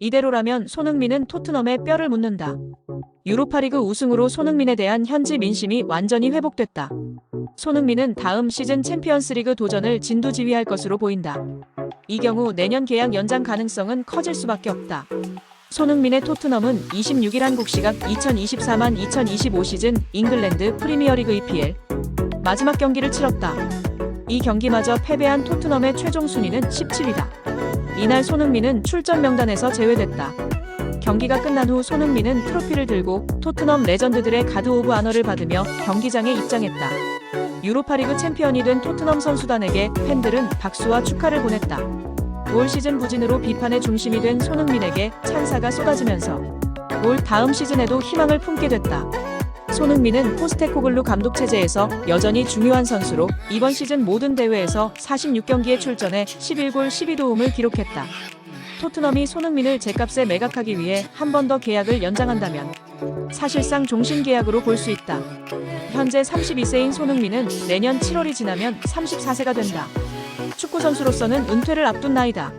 이대로라면 손흥민은 토트넘에 뼈를 묻는다. 유로파리그 우승으로 손흥민에 대한 현지 민심이 완전히 회복됐다. 손흥민은 다음 시즌 챔피언스리그 도전을 진두지휘할 것으로 보인다. 이 경우 내년 계약 연장 가능성은 커질 수밖에 없다. 손흥민의 토트넘은 26일 한국 시각 2024만 2025 시즌 잉글랜드 프리미어리그 EPL 마지막 경기를 치렀다. 이 경기마저 패배한 토트넘의 최종 순위는 17위다. 이날 손흥민은 출전 명단에서 제외됐다. 경기가 끝난 후 손흥민은 트로피를 들고 토트넘 레전드들의 가드 오브 아너를 받으며 경기장에 입장했다. 유로파리그 챔피언이 된 토트넘 선수단에게 팬들은 박수와 축하를 보냈다. 올 시즌 부진으로 비판의 중심이 된 손흥민에게 찬사가 쏟아지면서 올 다음 시즌에도 희망을 품게 됐다. 손흥민은 포스테코글루 감독 체제에서 여전히 중요한 선수로 이번 시즌 모든 대회에서 46경기에 출전해 11골 12도움을 기록했다. 토트넘이 손흥민을 제값에 매각하기 위해 한 번 더 계약을 연장한다면 사실상 종신 계약으로 볼 수 있다. 현재 32세인 손흥민은 내년 7월이 지나면 34세가 된다. 축구 선수로서는 은퇴를 앞둔 나이다.